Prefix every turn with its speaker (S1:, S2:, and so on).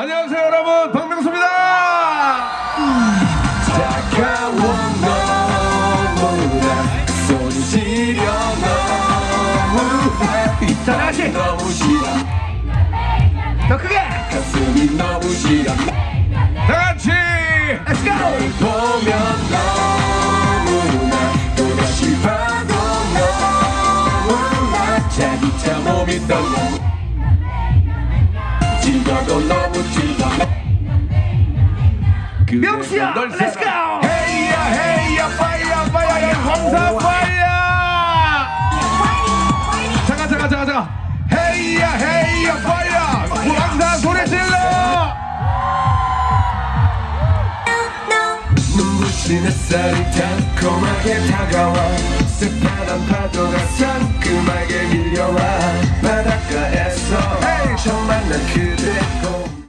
S1: 안녕하세요 여러분. 박명수입니다.
S2: 더 크게.
S3: 가슴이. 너무 싫어
S1: 다 같이
S2: Let's go. 명수야, Let's go.
S1: 헤이야 헤이야 파이야 파이야 광사 파이야. 잠깐 잠깐 잠깐 잠깐. 헤이야 헤이야 파이야. 광사 소리 질러.
S3: 눈부신 햇살이 달콤하게 다가와. 새파란 파도가 상큼하게 밀려와. 바닷가에서 처음 만난 그대